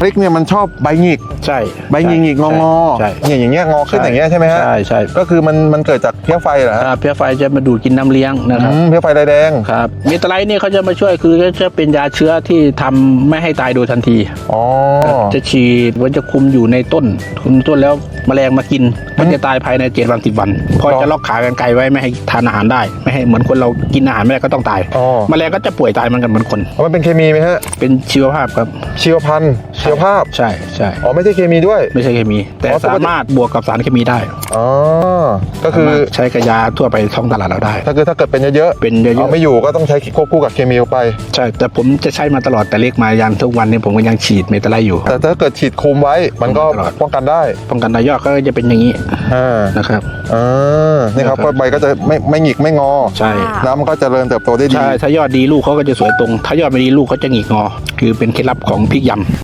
พริกเนี่ยมันชอบใบหงิกใช่ใบหงิกหงิกงองอใช่เนี่ยอย่างเงี้ยงอขึ้นอย่างเงี้ยใช่ไหมฮะใช่ใช่ก็คือมันมันเกิดจากเพี้ยไฟเหรอฮะอ่าเพี้ยไฟจะมาดูดกินน้ำเลี้ยงนะครับอืมเพี้ยไฟลายแดงครับเมตาไลท์นี่เขาจะมาช่วยคือจะเป็นยาเชื้อที่ทำไม่ให้ตายโดยทันทีอ๋อจะฉีดมันจะคุมอยู่ในต้นคุมต้นแล้วแมลงมากินมันจะตายภายในเจ็ดวันสิบวันพออ๋อจะล็อกขากันไกลไว้ไม่ให้ทานอาหารได้ ไม่ให้เหมือนคนเรากินอาหารไม่ได้ก็ต้องตายอ๋อแมลงก็จะป่วยตายเหมันกันเหมือนคนมันเป็นเคมีไหมฮะเป็นชีวภาพครับชีวพันธุ์ชีวภาพ ใช่ใช่อ๋อไม่ใช่เคมีด้วย ไม่ใช่เคมี แต่อ๋อปกติ สามารถบวกกับสารเคมีได้อ๋อก็คือ สามารถใช้กับยาทั่วไปท้องตลาดเราได้ ถ้าคือถ้าเกิดเป็นเยอะเป็นเยๆเอาอะไม่อยู่ก็ต้องใช้ควบคู่กับเคมีเข้าไป ๆใช่แต่ผมจะใช้มาตลอดแต่เล็กมายันทุกวันนี้ผมก็ยังฉีดเมตาไลท์อยู่ แต่ถ้าเกิดฉีดคุมไว้มันก็ตลอด ป้องกันได้ป้องกันรายยอดก็จะเป็นอย่างนี้อ่านะครับ อ่านี่ครับนะครับ ก็ใบก็จะไม่ไม่หงิกไม่งอ ใช่ ค่ะ น้ำมันก็เจริญเติบโตได้ดี ใช่ ถ้ายอดดีลูกเขาก็จะสวยตรง ถ้ายอดไม่ดีลูกเขาจะหงิกงอ คือเป็นเคล็ดลับของพริกยำ